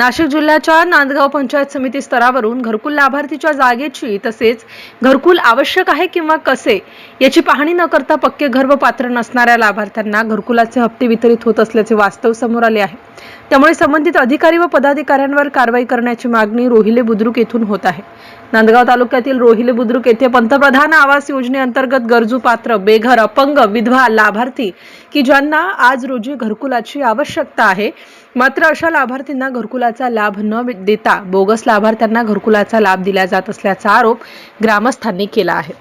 Nashik जिल्ह्याच्या नांदगाव पंचायत समिती स्तरावरून घरकुल लाभार्थीच्या जागेची तसेच घरकुल आवश्यक आहे किंवा कसे याची पाहणी न करता पक्के घर व पात्र नसणाऱ्या लाभार्थ्यांना घरकुलाचे हप्ते वितरित होत असल्याचे वास्तव समोर आले आहे. त्यामुळे संबंधित अधिकारी व पदाधिकाऱ्यांवर कारवाई करण्याची मागणी रोहिले बुद्रुक येथून होत आहे. नांदगाव तालुक्यातील रोहिले बुद्रुक येथे पंतप्रधान आवास योजनेअंतर्गत गरजू पात्र बेघर अपंग विधवा लाभार्थी की ज्यांना आज रोजी घरकुलाची आवश्यकता आहे मात्र अशा लाभार्थींना घरकुलाचा लाभ न देता बोगस लाभार्थ्यांना घरकुलाचा लाभ दिला जात असल्याचा आरोप ग्रामस्थांनी केला आहे.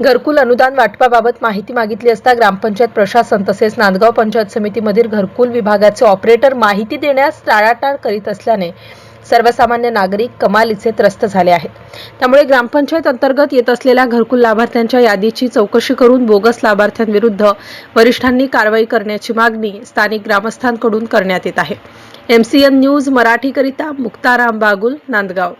घरकुल अनुदान वाटपाबाबत माहिती मागितली असता ग्रामपंचायत प्रशासन तसेच नांदगाव पंचायत समितीमधील घरकुल विभागाचे ऑपरेटर माहिती देण्यास टाळाटाळ करीत असल्याने सर्वसामान्य नागरिक कमालीचे त्रस्त झाले आहेत. त्यामुळे ग्रामपंचायत अंतर्गत येत असलेल्या घरकुल लाभार्थ्यांच्या यादीची चौकशी करून बोगस लाभार्थ्यांविरुद्ध वरिष्ठांनी कारवाई करण्याची मागणी स्थानिक ग्रामस्थांकडून करण्यात येत आहे. एमसीएन न्यूज मराठीकरिता मुक्ताराम बागुल नांदगाव.